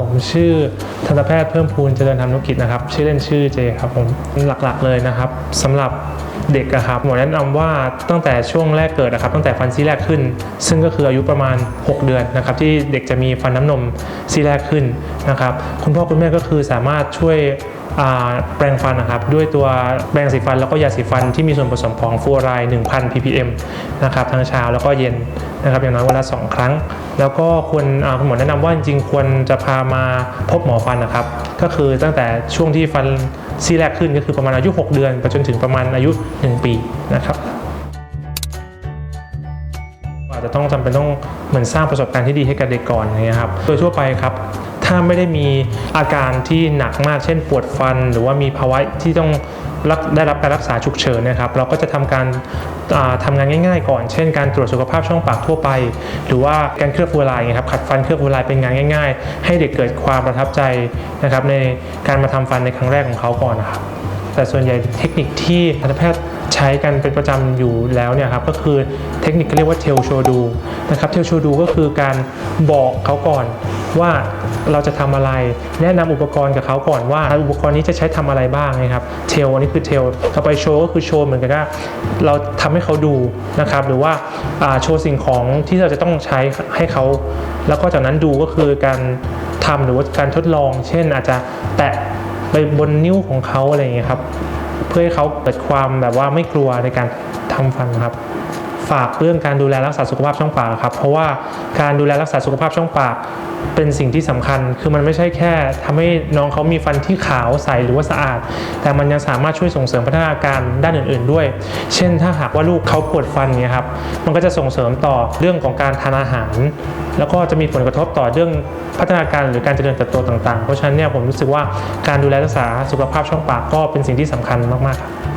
ผมชื่อทันตแพทย์เพิ่มพูนเจริญธรรมนุกิจนะครับ ชื่อเล่นชื่อเจครับผมหลักๆเลยนะครับสำหรับ เด็กอะครับหมอแนะนำว่าตั้งแต่ช่วงแรกเกิดนะครับตั้งแต่ฟันซี่แรกขึ้น ซึ่งก็คืออายุประมาณ 6 เดือนนะครับที่เด็กจะมีฟันน้ำนมซี่แรกขึ้นนะครับคุณพ่อคุณแม่ก็คือสามารถช่วยแปรงฟันนะครับด้วยตัวแปรงสีฟันแล้วก็ยาสีฟันที่มีส่วนผสมของฟลูออไรด์1,000 ppm นะครับทั้งเช้าแล้วก็เย็นนะครับอย่างน้อยวันละ2 ครั้ง แล้วก็ควรคุณหมอแนะนำว่าจริงๆควรจะพามาพบหมอฟันนะครับ ก็คือตั้งแต่ช่วงที่ฟัน ซี่แรกขึ้นก็คือประมาณอายุ 6 เดือนไปจนถึงประมาณอายุ 1 ปีนะครับอาจจะต้องจำเป็นต้องเหมือนสร้างประสบการณ์ที่ดีให้กับเด็กก่อนนะครับ โดยทั่วไปครับ ถ้าไม่ได้มีอาการที่หนักมากเช่นปวดฟัน หรือว่ามีภาวะที่ต้อง ได้รับการรักษาฉุกเฉินนะครับเราก็จะทำการทำทำงานง่าย ๆ ก่อน เช่น การตรวจสุขภาพช่องปากทั่วไป หรือว่าการเคลือบฟูลายครับขัดฟันเคลือบฟูลายเป็นงานง่าย ๆ ให้เด็กเกิดความประทับใจนะครับในการมาทำฟันในครั้งแรกของเขาก่อนนะครับ แต่ส่วนใหญ่เทคนิคที่ทันตแพทย์ใช้กันเป็นประจำอยู่แล้วเนี่ยครับก็คือเทคนิคเรียกว่าเทลโชดูนะครับเทลโชดูก็คือการบอกเขาก่อนว่าเราจะทำอะไร แนะนำอุปกรณ์กับเขาก่อนว่าอุปกรณ์นี้จะใช้ทำอะไรบ้างนะครับเทลอันนี้คือเทลต่อไปโชว์ก็คือโชว์เหมือนกันว่าเราทำให้เขาดูนะครับหรือว่าอ่าโชว์สิ่งของที่เราจะต้องใช้ให้เขา แล้วก็จากนั้นดูก็คือการทำหรือว่าการทดลอง เช่นอาจจะแตะ ไปบนนิ้วของเขาอะไรอย่างเงี้ยครับ เพื่อให้เขาเกิดความแบบว่าไม่กลัวในการทำฟันครับ ฝากเรื่องการดูแลรักษาสุขภาพช่องปากครับ เพราะว่าการดูแลรักษาสุขภาพช่องปากเป็นสิ่งที่สำคัญ คือมันไม่ใช่แค่ทำให้น้องเขามีฟันที่ขาวใสหรือว่าสะอาด แต่มันยังสามารถช่วยส่งเสริมพัฒนาการด้านอื่น ๆ ด้วย เช่น ถ้าหากว่าลูกเขาปวดฟันเนี่ยครับ มันก็จะส่งเสริมต่อเรื่องของการทานอาหาร แล้วก็จะมีผลกระทบต่อเรื่องพัฒนาการหรือการเจริญเติบโตต่าง ๆ เพราะฉะนั้นเนี่ยผมรู้สึกว่าการดูแลรักษาสุขภาพช่องปากก็เป็นสิ่งที่สำคัญมากๆครับ